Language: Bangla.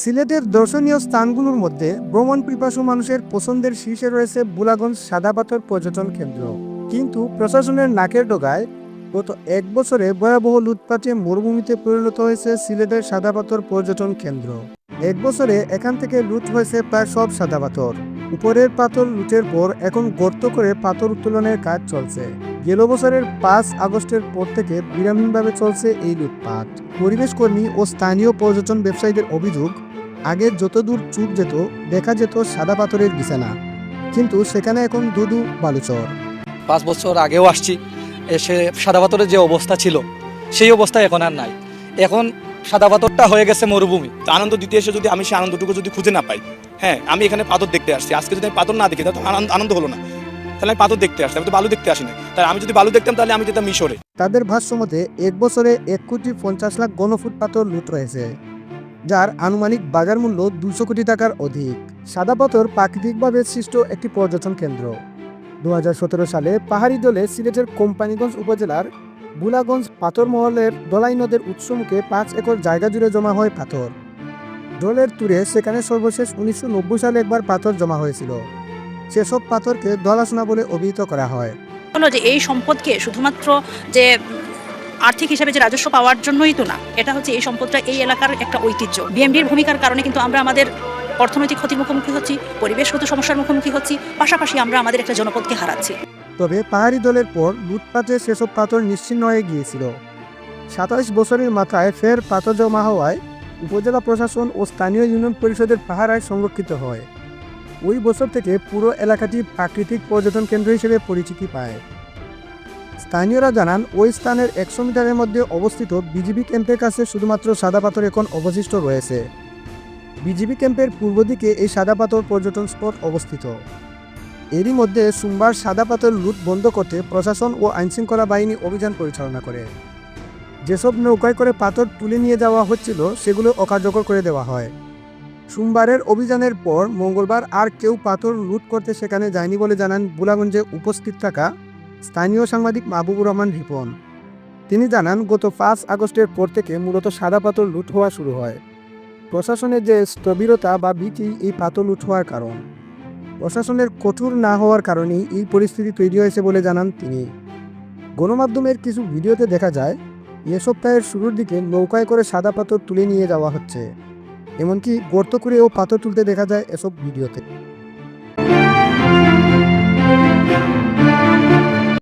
সিলেটের দর্শনীয় স্থানগুলোর মধ্যে ভ্রমণ পিপাসু মানুষের পছন্দের শীর্ষে রয়েছে বুলাগঞ্জ সাদা পাথর পর্যটন কেন্দ্র। কিন্তু প্রশাসনের নাকের ডোগায় গত এক বছরে ভয়াবহ লুটপাটে মরুভূমিতে পরিণত হয়েছে সিলেটের সাদা পাথর পর্যটন কেন্দ্র। এক বছরে এখান থেকে লুট হয়েছে প্রায় সব সাদা পাথর। উপরের পাথর লুটের পর এখন গর্ত করে পাথর উত্তোলনের কাজ চলছে। গেল বছরের পাঁচ আগস্টের পর থেকে বিরামহীনভাবে চলছে এই লুটপাট। পরিবেশ কর্মী ও স্থানীয় পর্যটন ব্যবসায়ীদের অভিযোগ আগে যতদূর চুপ যেত দেখা যেত সাদা পাথরের বিছানা। কিন্তু সেখানে এখন দুদু বালুচর। পাঁচ বছর আগেও আসছি এসে সাদা পাথরের যে অবস্থা ছিল সেই অবস্থা এখন আর নাই। এখন সাদা পাথরটা হয়ে গেছে মরুভূমি। আনন্দ দিতে এসে যদি আমি সেই আনন্দটুকু যদি খুঁজে না পাই হ্যাঁ আমি এখানে পাথর দেখতে আসছি। আজকে যদি আমি পাথর না দেখি তাহলে আনন্দ আনন্দ হলো না। তাহলে আমি পাথর দেখতে আসছি আমি তো বালু দেখতে আসি না তাই আমি যদি বালু দেখতাম তাহলে আমি যেতাম মিশরে। তাদের ভাষ্য মতে এক বছরে এক কোটি পঞ্চাশ লাখ ঘনফুট পাথর লুট রয়েছে যার আনুমানিক বাজার মূল্য দুশো কোটি টাকার অধিক। সাদা পাথর প্রাকৃতিকভাবে সৃষ্ট একটি পর্যটন কেন্দ্র। দু হাজার সতেরো সালে পাহাড়ি দলে সিলেটের কোম্পানিগঞ্জ উপজেলার বুলাগঞ্জ পাথর মহলের দলাই নদের উৎসমুখে পাঁচ একর জায়গা জুড়ে জমা হয় পাথর। দলের তুরে সেখানে সর্বশেষ উনিশশো নব্বই সালে একবার পাথর জমা হয়েছিল। সেসব পাথরকে দলাসোনা বলে অভিহিত করা হয়। এই সম্পদকে শুধুমাত্র যে আর্থিক হিসাবে যে রাজস্ব পাওয়ার জন্যই তো না, এটা হচ্ছে এই সম্পদটা এই এলাকার একটা ঐতিহ্য। বিএমডির ভূমিকার কারণে কিন্তু আমরা আমাদের অর্থনৈতিক ক্ষতির মুখোমুখি হচ্ছি পরিবেশগত সমস্যার মুখোমুখি হচ্ছি, পাশাপাশি আমরা আমাদের একটা জনপদকে হারাচ্ছি। তবে পাহাড়ি দলের পর লুটপাটে সেসব পাথর নিশ্চিন্ন হয়ে গিয়েছিল। সাতাশ বছরের মাথায় ফের পাথর জমা হওয়ায় উপজেলা প্রশাসন ও স্থানীয় ইউনিয়ন পরিষদের পাহারায় সংরক্ষিত হয়। ওই বছর থেকে পুরো এলাকাটি প্রাকৃতিক পর্যটন কেন্দ্র হিসেবে পরিচিতি পায়। স্থানীয়রা জানান, ওই স্থানের একশো মিটারের মধ্যে অবস্থিত বিজিবি ক্যাম্পের কাছে শুধুমাত্র সাদা পাথর এখন অবশিষ্ট রয়েছে। বিজিবি ক্যাম্পের পূর্ব দিকে এই সাদা পাথর পর্যটন স্পট অবস্থিত। এরই মধ্যে সোমবার সাদা পাথর লুট বন্ধ করতে প্রশাসন ও আইনশৃঙ্খলা বাহিনী অভিযান পরিচালনা করে। যেসব নৌকায় করে পাথর তুলে নিয়ে যাওয়া হচ্ছিল, সেগুলো অকার্যকর করে দেওয়া হয়। সোমবারের অভিযানের পর মঙ্গলবার আর কেউ পাথর লুট করতে সেখানে যায়নি বলে জানান বুলাগঞ্জে উপস্থিত থাকা স্থানীয় সাংবাদিক মাহবুবুর রহমান রিপন। তিনি জানান, গত পাঁচ আগস্টের পর থেকে মূলত সাদা পাথর লুট হওয়া শুরু হয়। প্রশাসনের যে স্থবিরতা বা ভীতি, এই পাথর লুট হওয়ার কারণ। প্রশাসনের কঠোর না হওয়ার কারণেই এই পরিস্থিতি তৈরি হয়েছে বলে জানান তিনি। গণমাধ্যমের কিছু ভিডিওতে দেখা যায়, এ সপ্তাহের শুরুর দিকে নৌকায় করে সাদা পাথর তুলে নিয়ে যাওয়া হচ্ছে। এমনকি গর্ত করেও পাথর তুলতে দেখা যায় এসব ভিডিওতে।